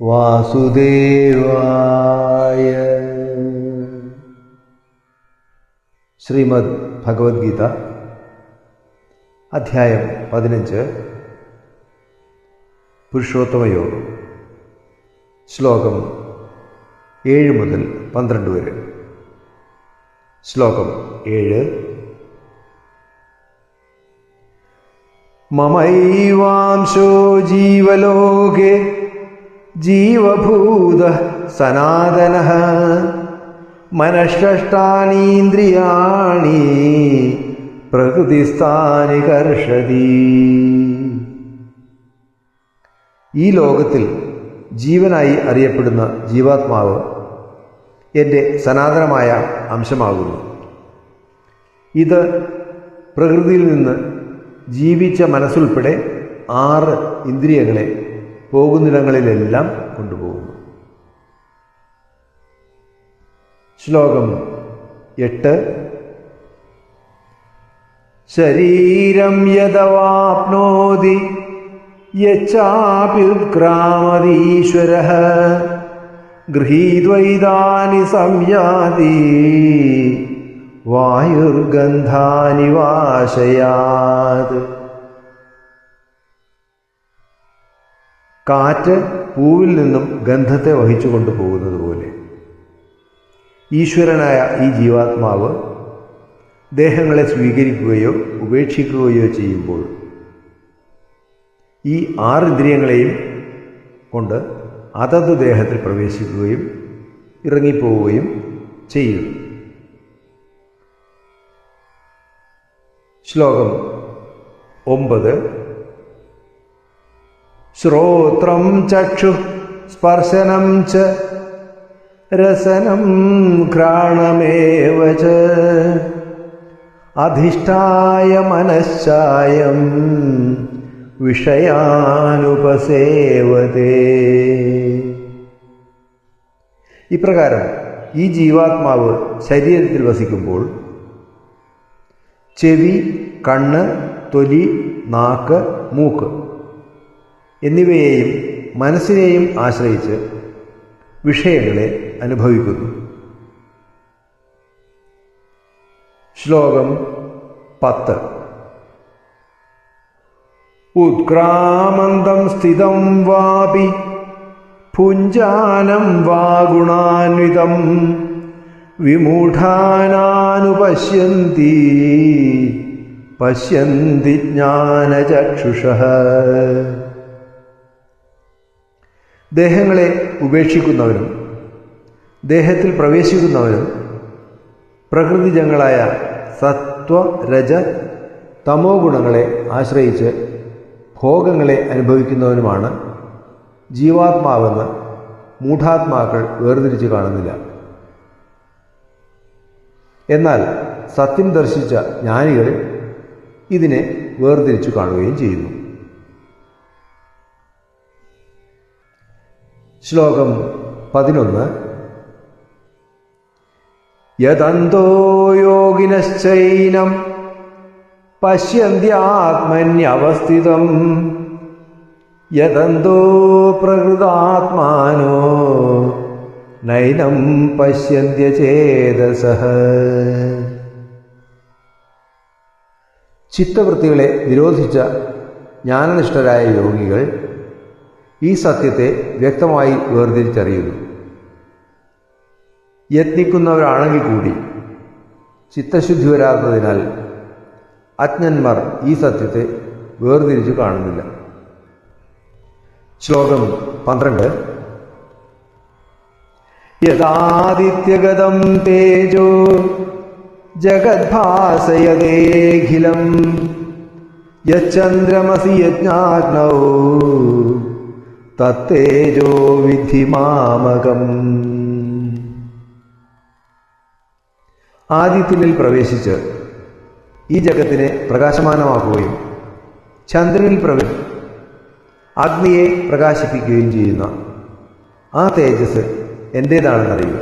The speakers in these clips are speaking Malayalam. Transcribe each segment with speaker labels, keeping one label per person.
Speaker 1: വാസുദേവായ. ശ്രീമദ് ഭഗവത്ഗീത അധ്യായം പതിനഞ്ച്. പുരുഷോത്തമയോഗം ശ്ലോകം ഏഴ് മുതൽ പന്ത്രണ്ട് വരെ. ശ്ലോകം ഏഴ് മമൈവാംശോ ജീവലോകെ ജീവഭൂത സനാതന. മനഃഷ്ടാനീന്ദ്രിയാണി പ്രകൃതിസ്ഥാനി കർഷതി. ഈ ലോകത്തിൽ ജീവനായി അറിയപ്പെടുന്ന ജീവാത്മാവ് എന്റെ സനാതനമായ അംശമാകുന്നു. ഇത് പ്രകൃതിയിൽ നിന്ന് ജീവിച്ച മനസ്സുൾപ്പെടെ ആറ് ഇന്ദ്രിയങ്ങളെ പോകുന്നിടങ്ങളിലെല്ലാം കൊണ്ടുപോകുന്നു. ശ്ലോകം എട്ട്. ശരീരം യഥവാപ്നോതി യച്ചാപ്യുക്രാമതീശ്വര ഗൃഹീദ്വൈതാനി സംയാതി വായുർഗന്ധാനി വാശയാത് കാറ്റ് പൂവിൽ നിന്നും ഗന്ധത്തെ വഹിച്ചു കൊണ്ടുപോകുന്നത് പോലെ. ഈശ്വരനായ ഈ ജീവാത്മാവ് ദേഹങ്ങളെ സ്വീകരിക്കുകയോ ഉപേക്ഷിക്കുകയോ ചെയ്യുമ്പോൾ ഈ ആറ് ഇന്ദ്രിയങ്ങളെയും കൊണ്ട് അതത് ദേഹത്തിൽ പ്രവേശിക്കുകയും ഇറങ്ങിപ്പോവുകയും ചെയ്യുന്നു ശ്ലോകം ഒമ്പത്. ശ്രോത്രം ചക്ഷു സ്പർശനം ച രസനം ഘ്രാണമേവ അധിഷ്ഠായ മനശ്ചായം വിഷയാനുപസേവതേ. ഇപ്രകാരം ഈ ജീവാത്മാവ് ശരീരത്തിൽ വസിക്കുമ്പോൾ ചെവി കണ്ണ് തൊലി നാക്ക് മൂക്ക് എന്നിവയെയും മനസ്സിനെയും ആശ്രയിച്ച് വിഷയങ്ങളെ അനുഭവിക്കുന്നു. ശ്ലോകം പത്ത്. ഉത്ക്രാമന്തം സ്ഥിതം വാപി ഭുഞ്ചാനം വാ ഗുണാന്വിതം വിമൂഢാനാനുപശ്യന്തി. പശ്യന്തി ജ്ഞാനചക്ഷുഷ. ദേഹങ്ങളെ ഉപേക്ഷിക്കുന്നവരും ദേഹത്തിൽ പ്രവേശിക്കുന്നവരും പ്രകൃതിജങ്ങളായ സത്വ രജ തമോ ഗുണങ്ങളെ ആശ്രയിച്ച് ഭോഗങ്ങളെ അനുഭവിക്കുന്നവനുമാണ് ജീവാത്മാവെന്ന് മൂഢാത്മാക്കൾ വേർതിരിച്ച് കാണുന്നില്ല. എന്നാൽ സത്യം ദർശിച്ച ജ്ഞാനികൾ ഇതിനെ വേർതിരിച്ചു കാണുകയും ചെയ്യുന്നു. ശ്ലോകം പതിനൊന്ന്. യതന്തോ യോഗിനശ്ചൈനം പശ്യന്ത്യാത്മന്യവസ്ഥിതം യതന്തോ പ്രകൃതാത്മാനോ നൈനം പശ്യന്ത്യചേതസ ചിത്തവൃത്തികളെ നിരോധിച്ച ജ്ഞാനനിഷ്ഠരായ യോഗികൾ ഈ സത്യത്തെ വ്യക്തമായി വേർതിരിച്ചറിയുന്നു. യത്നിക്കുന്നവരാണെങ്കിൽ കൂടി ചിത്തശുദ്ധി വരാത്തതിനാൽ അജ്ഞന്മാർ ഈ സത്യത്തെ വേർതിരിച്ചു കാണുന്നില്ല. ശ്ലോകം പന്ത്രണ്ട്. യഥാദിത്യഗതം തേജോ ജഗദ്ഭാസയതേഖിലം യന്ദ്രമസി യജ്ഞാഗ്നൗ തത്തേജോ വിധി മാമകം ആദിത്യനിൽ പ്രവേശിച്ച് ഈ ജഗത്തിനെ പ്രകാശമാനമാക്കുകയും ചന്ദ്രനിൽ പ്രവേ അഗ്നിയെ പ്രകാശിപ്പിക്കുകയും ചെയ്യുന്ന ആ തേജസ് എന്റേതാണെന്നറിയുക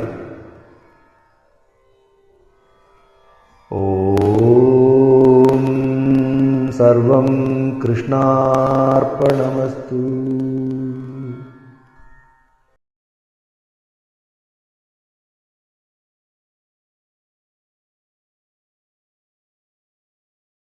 Speaker 1: ഓം സർവം കൃഷ്ണാർപ്പണമസ്തു.